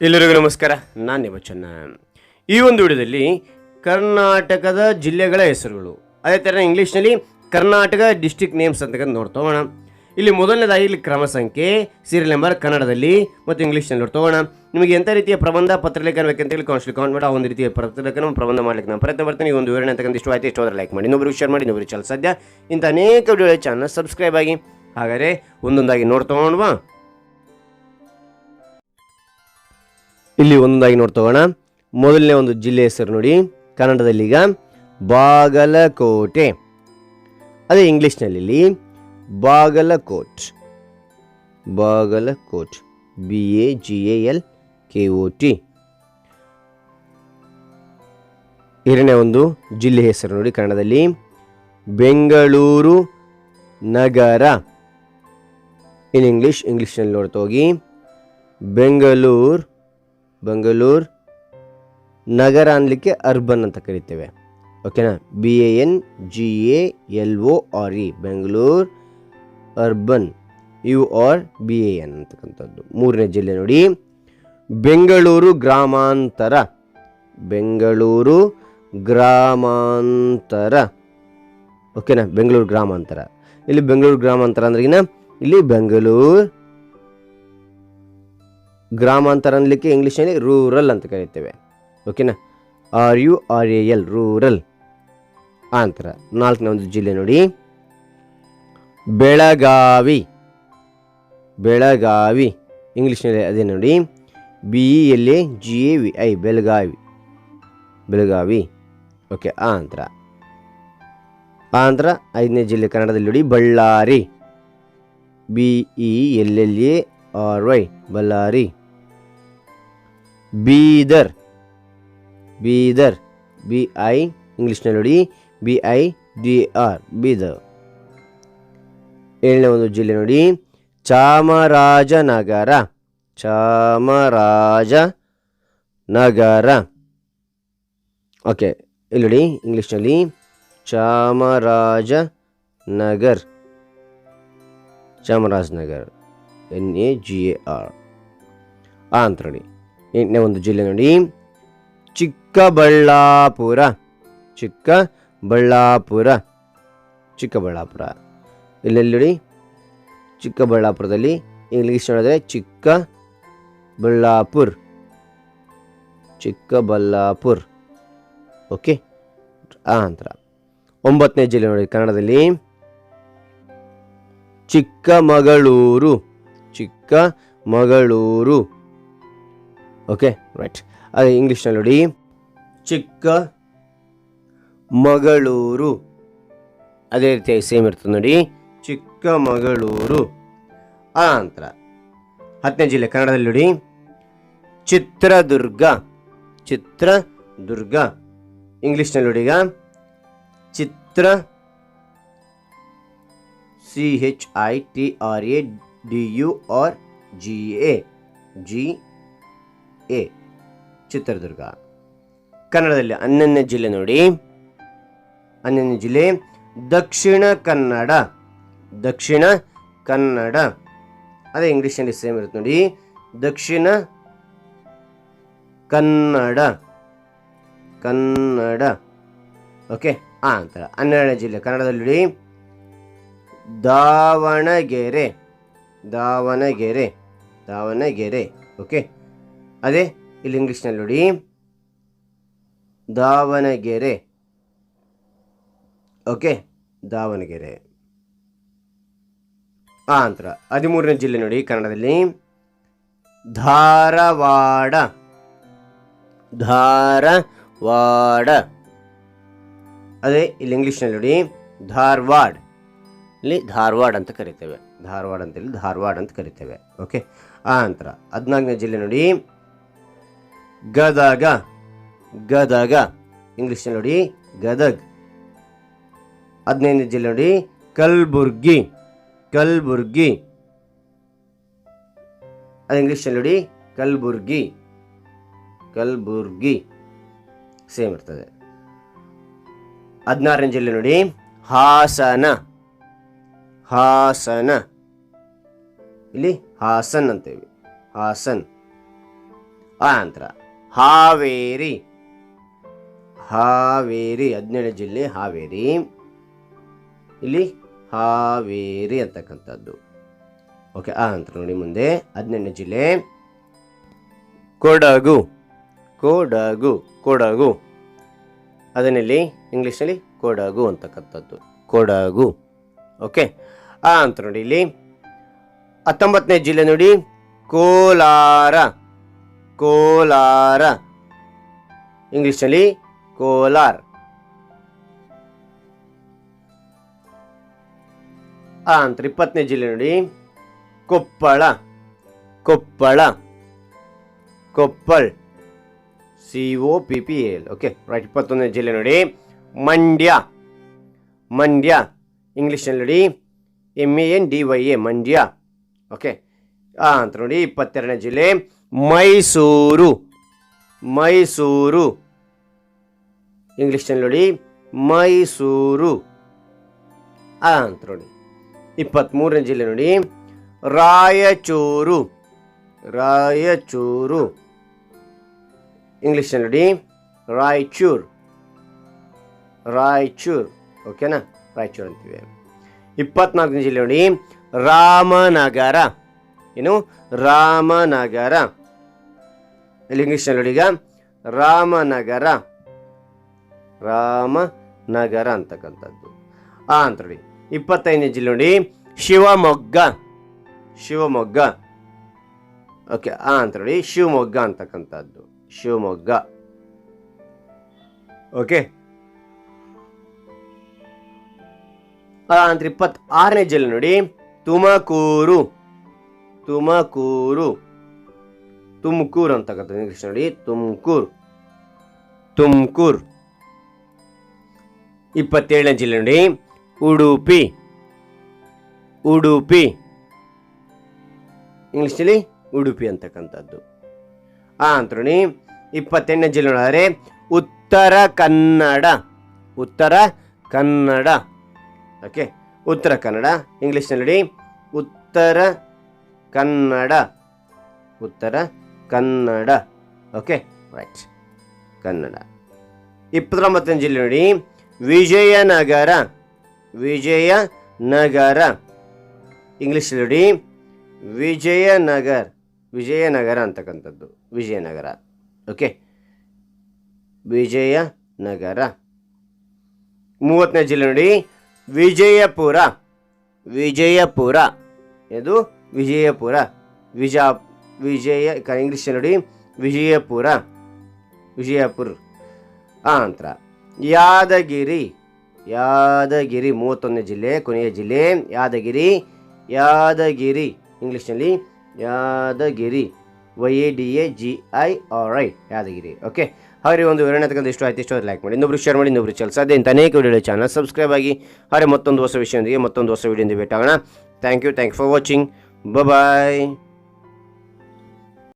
ಎಲ್ಲರಿಗೂ ನಮಸ್ಕಾರ. ನಾನು ನಿವಚನ್ನ ಈ ಒಂದು ವಿಡಿಯೋದಲ್ಲಿ ಕರ್ನಾಟಕದ ಜಿಲ್ಲೆಗಳ ಹೆಸರುಗಳು. ಅದೇ ಥರ ಇಂಗ್ಲೀಷ್ನಲ್ಲಿ ಕರ್ನಾಟಕ ಡಿಸ್ಟಿಕ್ ನೇಮ್ಸ್ ಅಂತ ನೋಡ್ತೋಣ ಇಲ್ಲಿ ಮೊದಲನೇದಾಗಿ ಇಲ್ಲಿ ಕ್ರಮ ಸಂಖ್ಯೆ ಸೀರಿಯಲ್ ನಂಬರ್ ಕನ್ನಡದಲ್ಲಿ ಮತ್ತು ಇಂಗ್ಲೀಷ್ನಲ್ಲಿ ನೋಡ್ತೋಣ ನಿಮಗೆ ಎಂಥ ರೀತಿಯ ಪ್ರಬಂಧ ಪತ್ರಲೇಖನ ಬೇಕಂತ ಹೇಳಿ ಕೌನ್ಸಿಲ್ ಕೌಂಟ್ ಮಾಡಿ. ಆ ಒಂದು ರೀತಿಯ ಪತ್ರಲೇಖನ ಪ್ರಬಂಧ ಮಾಡ್ಲಿಕ್ಕೆ ನಾನು ಪ್ರಯತ್ನ ಮಾಡ್ತೀನಿ ಈ ಒಂದು ವಿವರಣೆ ಅಂತಕ್ಕಂಥ ಇಷ್ಟು ಆಯ್ತು ಇಷ್ಟವಾದ್ರೆ ಲೈಕ್ ಮಾಡಿ. ಇನ್ನೊಬ್ಬರು ಶೇರ್ ಮಾಡಿ ಇನ್ನೊಬ್ಬರು ಚಾನಲ್ ಸದ್ಯ ಇಂಥ ಅನೇಕ ವಿಡಿಯೋ ಚಾನಲ್ ಸಬ್ಸ್ಕ್ರೈಬ್ ಆಗಿ. ಹಾಗಾದರೆ ಒಂದೊಂದಾಗಿ ನೋಡ್ತೋಣವಾ ಇಲ್ಲಿ ಒಂದೊಂದಾಗಿ ನೋಡ್ತೋಗೋಣ ಮೊದಲನೇ ಒಂದು ಜಿಲ್ಲೆ ಹೆಸರು ನೋಡಿ ಕನ್ನಡದಲ್ಲಿ ಈಗ ಬಾಗಲಕೋಟೆ. ಅದೇ ಇಂಗ್ಲೀಷ್ನಲ್ಲಿ ಇಲ್ಲಿ Bagalkot. Bagalkot B A G A L K O T ಎರಡನೇ ಒಂದು ಜಿಲ್ಲೆ ಹೆಸರು ನೋಡಿ, ಕನ್ನಡದಲ್ಲಿ ಬೆಂಗಳೂರು ನಗರ. ಇನ್ ಇಂಗ್ಲೀಷ್, ಇಂಗ್ಲೀಷ್ನಲ್ಲಿ ನೋಡ್ತೋಗಿ ಬೆಂಗಳೂರು ಬೆಂಗಳೂರು ನಗರ ಅನ್ಲಿಕ್ಕೆ ಅರ್ಬನ್ ಅಂತ ಕರಿತೇವೆ. ಓಕೆನಾ? B A N G A L O R E Bengaluru urban. U R B A N ಅಂತಕ್ಕಂಥದ್ದು. ಮೂರನೇ ಜಿಲ್ಲೆ ನೋಡಿ. ಬೆಂಗಳೂರು ಗ್ರಾಮಾಂತರ. ಬೆಂಗಳೂರು ಗ್ರಾಮಾಂತರ. ಓಕೆನಾ? ಬೆಂಗಳೂರು ಗ್ರಾಮಾಂತರ. ಇಲ್ಲಿ ಬೆಂಗಳೂರು ಗ್ರಾಮಾಂತರ ಅಂದ್ರಿಗಿನ ಇಲ್ಲಿ ಬೆಂಗಳೂರು ಗ್ರಾಮಾಂತರ ಅನ್ಲಿಕ್ಕೆ ಇಂಗ್ಲೀಷಲ್ಲಿ ರೂರಲ್ ಅಂತ ಕರಿತೇವೆ. ಓಕೆನಾ R U R A L rural ಆಂತರ ನಾಲ್ಕನೇ ಒಂದು ಜಿಲ್ಲೆ ನೋಡಿ. ಬೆಳಗಾವಿ. ಬೆಳಗಾವಿ. ಇಂಗ್ಲೀಷ್ನಲ್ಲಿ ಅದೇ ನೋಡಿ. B E L A G A V I, Belagavi. Belagavi. Okay Andhra Andhra ಐದನೇ ಜಿಲ್ಲೆ ಕನ್ನಡದಲ್ಲಿ ನೋಡಿ, Ballari. B E L L A R Y Ballari. Bidar. Bidar. B I ಇಂಗ್ಲೀಷ್ನಲ್ಲಿ ನೋಡಿ. B I D R. Bidar. ಏಳನೇ ಒಂದು ಜಿಲ್ಲೆ ನೋಡಿ. ಚಾಮರಾಜನಗರ. ಚಾಮರಾಜ ನಗರ ಓಕೆ, ಇಲ್ಲಿ ನೋಡಿ ಇಂಗ್ಲೀಷ್ನಲ್ಲಿ. Chamaraja Nagar Chamarajanagar. N A G A R. ಆ ಅಂತ ನೋಡಿ. ಎಂಟನೇ ಒಂದು ಜಿಲ್ಲೆ ನೋಡಿ. ಚಿಕ್ಕಬಳ್ಳಾಪುರ. ಚಿಕ್ಕಬಳ್ಳಾಪುರ. ಚಿಕ್ಕಬಳ್ಳಾಪುರ. ಇಲ್ಲೆಲ್ಲಿ ನೋಡಿ? ಚಿಕ್ಕಬಳ್ಳಾಪುರದಲ್ಲಿ. ಇಂಗ್ಲೀಷ್ ನೋಡಿದ್ರೆ ಚಿಕ್ಕ ಬಳ್ಳಾಪುರ್ ಚಿಕ್ಕಬಳ್ಳಾಪುರ್. ಓಕೆ? ಆ ನಂತರ. ಒಂಬತ್ತನೇ ಜಿಲ್ಲೆ ನೋಡಿ ಕನ್ನಡದಲ್ಲಿ. ಚಿಕ್ಕಮಗಳೂರು. ಚಿಕ್ಕಮಗಳೂರು. ಓಕೆ ರೈಟ್ ಅದೇ ಇಂಗ್ಲೀಷ್ನಲ್ಲಿ ನೋಡಿ. ಚಿಕ್ಕ ಮಗಳೂರು. ಅದೇ ರೀತಿ ಸೇಮ್ ಇರ್ತದೆ ನೋಡಿ. ಚಿಕ್ಕಮಗಳೂರು ಆ ನಂತರ ಹತ್ತನೇ ಜಿಲ್ಲೆ ಕನ್ನಡದಲ್ಲಿ ನೋಡಿ. ಚಿತ್ರದುರ್ಗ. ಚಿತ್ರದುರ್ಗ. ಇಂಗ್ಲೀಷ್ನಲ್ಲಿ ನೋಡಿ ಈಗ. Chitra C H I T R A D U R G A G A, Chitradurga. ಕನ್ನಡದಲ್ಲಿ ಹನ್ನೊಂದನೇ ಜಿಲ್ಲೆ ನೋಡಿ. ಹನ್ನೊಂದನೇ ಜಿಲ್ಲೆ, ದಕ್ಷಿಣ ಕನ್ನಡ. ದಕ್ಷಿಣ ಕನ್ನಡ. ಅದೇ ಇಂಗ್ಲೀಷ್ನಲ್ಲಿ ಸೇಮ್ ಇರುತ್ತೆ ನೋಡಿ. ದಕ್ಷಿಣ ಕನ್ನಡ. ಕನ್ನಡ. ಓಕೆ, ಆ ಅಂತ. ಹನ್ನೆರಡನೇ ಜಿಲ್ಲೆ ಕನ್ನಡದಲ್ಲಿ ನೋಡಿ. ದಾವಣಗೆರೆ. ದಾವಣಗೆರೆ. ದಾವಣಗೆರೆ. ಓಕೆ. ಅದೇ, ಇಲ್ಲಿ ಇಂಗ್ಲೀಷ್ನಲ್ಲಿ ನೋಡಿ. ದಾವಣಗೆರೆ. ಓಕೆ, ದಾವಣಗೆರೆ. ಆ ನಂತರ ಹದಿಮೂರನೇ ಜಿಲ್ಲೆ ನೋಡಿ ಕನ್ನಡದಲ್ಲಿ. ಧಾರವಾಡ. ಧಾರವಾಡ. ಅದೇ, ಇಲ್ಲಿ ಇಂಗ್ಲೀಷ್ನಲ್ಲಿ ನೋಡಿ. ಧಾರವಾಡ. ಇಲ್ಲಿ ಧಾರವಾಡ ಅಂತ ಕರಿತೇವೆ. ಧಾರವಾಡ ಅಂತೇಳಿ ಧಾರವಾಡ ಅಂತ ಕರಿತೇವೆ. ಓಕೆ ಆ ನಂತರ ಹದಿನಾಲ್ಕನೇ ಜಿಲ್ಲೆ ನೋಡಿ. ಗದಗ. ಗದಗ. ಇಂಗ್ಲೀಷ್ನಲ್ಲಿ ನೋಡಿ, ಗದಗ್. ಹದಿನೈದನೇ ಜಿಲ್ಲೆ ನೋಡಿ, ಕಲ್ಬುರ್ಗಿ. ಕಲ್ಬುರ್ಗಿ. ಅದು ಇಂಗ್ಲೀಷಲ್ಲಿ ನೋಡಿ, ಕಲ್ಬುರ್ಗಿ. ಕಲ್ಬುರ್ಗಿ. ಸೇಮ್ ಇರ್ತದೆ. ಹದಿನಾರನೇ ಜಿಲ್ಲೆ ನೋಡಿ, ಹಾಸನ. ಹಾಸನ. ಇಲ್ಲಿ ಹಾಸನ್ ಅಂತೇವಿ ಹಾಸನ್. ಆ ನಂತರ. ಹಾವೇರಿ. ಹಾವೇರಿ, ಹದಿನೇಳು ಜಿಲ್ಲೆ ಹಾವೇರಿ. ಇಲ್ಲಿ ಹಾವೇರಿ ಅಂತಕ್ಕಂಥದ್ದು. ಓಕೆ, ಆ ನಂತರ ನೋಡಿ ಮುಂದೆ. ಹದಿನೆಂಟನೇ ಜಿಲ್ಲೆ. ಕೊಡಗು. ಕೊಡಗು ಕೊಡಗು. ಅದನ್ನಲ್ಲಿ? ಇಂಗ್ಲೀಷ್ನಲ್ಲಿ ಕೊಡಗು ಅಂತಕ್ಕಂಥದ್ದು. ಕೊಡಗು. ಓಕೆ, ಆ ನಂತರ ನೋಡಿ ಇಲ್ಲಿ. ಹತ್ತೊಂಬತ್ತನೇ ಜಿಲ್ಲೆ ನೋಡಿ ಕೋಲಾರ. ಕೋಲಾರ. ಇಂಗ್ಲೀಷ್ನಲ್ಲಿ ಕೋಲಾರ್. ಆ ಅಂತ ಇಪ್ಪತ್ತನೇ ಜಿಲ್ಲೆ ನೋಡಿ. Koppal. Koppal. Koppal. C O P P L okay right ಇಪ್ಪತ್ತೊಂದನೇ ಜಿಲ್ಲೆ ನೋಡಿ. ಮಂಡ್ಯ. ಮಂಡ್ಯ. ಇಂಗ್ಲೀಷ್ನಲ್ಲಿ ನೋಡಿ. M A N D Y A Mandya. Okay ಆ ಅಂತ ನೋಡಿ, ಇಪ್ಪತ್ತೆರಡನೇ ಜಿಲ್ಲೆ. ಮೈಸೂರು. ಮೈಸೂರು. ಇಂಗ್ಲೀಷ್ನಲ್ಲಿ ನೋಡಿ. ಮೈಸೂರು. ಆ ಅಂತ ನೋಡಿ. ಇಪ್ಪತ್ತ್ಮೂರನೇ ಜಿಲ್ಲೆ ನೋಡಿ. ರಾಯಚೂರು. ರಾಯಚೂರು. ಇಂಗ್ಲೀಷ್ನಲ್ಲಿ ನೋಡಿ. ರಾಯಚೂರ್. ರಾಯಚೂರ್. ಓಕೆನಾ ರಾಯಚೂರು ಅಂತೀವಿ. ಇಪ್ಪತ್ನಾಲ್ಕನೇ ಜಿಲ್ಲೆ ನೋಡಿ. ರಾಮನಗರ. ಏನು? ರಾಮನಗರ. ಇಲ್ಲಿ ಇಂಗ್ಲೀಷ್ನಲ್ಲಿ ಈಗ. ರಾಮನಗರ. ರಾಮನಗರ ಅಂತಕ್ಕಂಥದ್ದು. ಆ ಅಂತ ನೋಡಿ. ಇಪ್ಪತ್ತೈದನೇ ಜಿಲ್ಲೆ ನೋಡಿ. ಶಿವಮೊಗ್ಗ. ಶಿವಮೊಗ್ಗ. ಓಕೆ ಆ ಅಂತ ನೋಡಿ. ಶಿವಮೊಗ್ಗ ಅಂತಕ್ಕಂಥದ್ದು. ಶಿವಮೊಗ್ಗ. ಓಕೆ ಅಂತ ಇಪ್ಪತ್ತಾರನೇ ಜಿಲ್ಲೆ ನೋಡಿ. ತುಮಕೂರು. ತುಮಕೂರು. ತುಮಕೂರು ಅಂತಕ್ಕಂಥದ್ದು ಇಂಗ್ಲೀಷ್ ನೋಡಿ, ತುಮಕೂರು. ತುಮಕೂರು. ಇಪ್ಪತ್ತೇಳನೇ ಜಿಲ್ಲೆ ನೋಡಿ, ಉಡುಪಿ. ಉಡುಪಿ. ಇಂಗ್ಲೀಷಲ್ಲಿ ಉಡುಪಿ ಅಂತಕ್ಕಂಥದ್ದು. ಆ ಅಂತ ನೋಡಿ ಇಪ್ಪತ್ತೆಂಟನೇ ಜಿಲ್ಲೆ ನೋಡಿದ್ರೆ ಉತ್ತರ ಕನ್ನಡ. ಉತ್ತರ ಕನ್ನಡ. ಓಕೆ ಉತ್ತರ ಕನ್ನಡ. ಇಂಗ್ಲೀಷ್ನಲ್ಲಿ ಉತ್ತರ ಕನ್ನಡ. ಉತ್ತರ ಕನ್ನಡ. Okay right Kannada. ಇಪ್ಪತ್ತೊಂಬತ್ತನೇ ಜಿಲ್ಲೆ ನೋಡಿ. ವಿಜಯನಗರ. ವಿಜಯನಗರ. ಇಂಗ್ಲೀಷ್ ನೋಡಿ. ವಿಜಯನಗರ್. ವಿಜಯನಗರ ಅಂತಕ್ಕಂಥದ್ದು. ವಿಜಯನಗರ. ಓಕೆ ವಿಜಯನಗರ. ಮೂವತ್ತನೇ ಜಿಲ್ಲೆ ನೋಡಿ. ವಿಜಯಪುರ. ವಿಜಯಪುರ. ಇದು ವಿಜಯಪುರ. ವಿಜ ವಿಜಯ ಇಂಗ್ಲೀಷ್ ನೋಡಿ. ವಿಜಯಪುರ ವಿಜಯಪುರ. ಆ ನಂತರ ಯಾದಗಿರಿ ಯಾದಗಿರಿ, ಮೂವತ್ತೊಂದನೇ ಜಿಲ್ಲೆ, ಕೊನೆಯ ಜಿಲ್ಲೆ, ಯಾದಗಿರಿ ಯಾದಗಿರಿ. ಇಂಗ್ಲೀಷ್ನಲ್ಲಿ Yadgiri Y A D A G I R I Yadgiri. Okay ಹಾಗೆ ಒಂದು ವಿವರಣೆ ತಗೊಂಡು ಇಷ್ಟು ಆಯ್ತು, ಇಷ್ಟು ಲೈಕ್ ಮಾಡಿ. ಇನ್ನೊಬ್ರು ಶೇರ್ ಮಾಡಿ ಇನ್ನೊಬ್ರು ಚಲ್ ಸಾಧ್ಯ ಅನೇಕ ವಿಡಿಯೋ ಚಾನಲ್ ಸಬ್ಸ್ಕ್ರೈಬ್ ಆಗಿ. ಹಾಗೆ ಮತ್ತೊಂದು ಹೊಸ ವಿಷಯದೊಂದಿಗೆ ಮತ್ತೊಂದು ಹೊಸ ವಿಡಿಯೋದಿಂದ ಭೇಟಾಗೋಣ thank you thank for watching bye